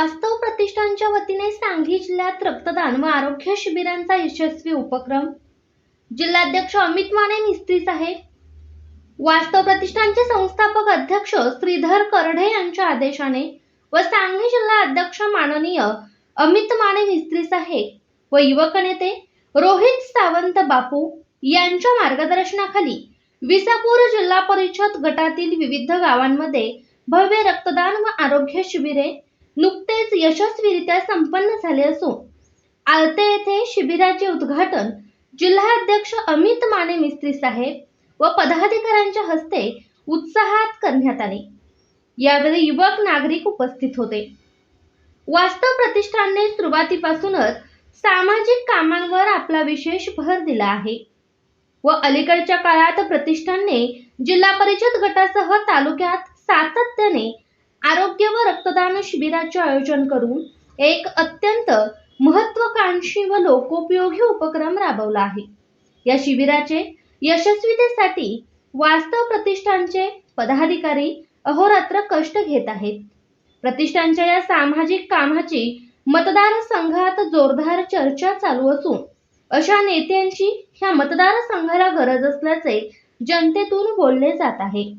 वास्तव प्रतिष्ठानच्या वतीने सांगली जिल्ह्यात रक्तदान व आरोग्य शिबिरांचा यशस्वी उपक्रम. जिल्हाध्यक्ष अमित माने मिस्त्री साहेब. वास्तव प्रतिष्ठानचे संस्थापक अध्यक्ष श्रीधर करडे यांच्या आदेशाने व सांगली जिल्हा अध्यक्ष माननीय अमित माने मिस्त्री साहेब व युवक नेते रोहित सावंत बापू यांच्या मार्गदर्शनाखाली विसापूर जिल्हा परिषद गटातील विविध गावांमध्ये भव्य रक्तदान व आरोग्य शिबिरे नुकतेच यशस्वीरित्या संपन्न झाले असून आळते येथे शिबिराचे उद्घाटन जिल्हाध्यक्ष अमित माने मिस्त्री साहेब व पदाधिकाऱ्यांच्या हस्ते उत्साहात करण्यात आले. यावेळी युवक नागरिक उपस्थित होते. वास्तव प्रतिष्ठानने सुरुवातीपासूनच सामाजिक कामांवर आपला विशेष भर दिला आहे व अलीकडच्या काळात प्रतिष्ठानने जिल्हा परिषद गटासह तालुक्यात सातत्याने आरोग्य व रक्तदान शिबिराचे आयोजन करून एक अत्यंत महत्वाकांक्षी व लोकोपयोगी उपक्रम राबवला आहे. या शिबिराचे यशस्वीतेसाठी वास्तव प्रतिष्ठानचे पदाधिकारी अहोरात्र कष्ट घेत आहेत. प्रतिष्ठानच्या या सामाजिक कामाची मतदारसंघात जोरदार चर्चा चालू असून अशा नेत्यांची ह्या मतदारसंघाला गरज असल्याचे जनतेतून बोलले जात आहे.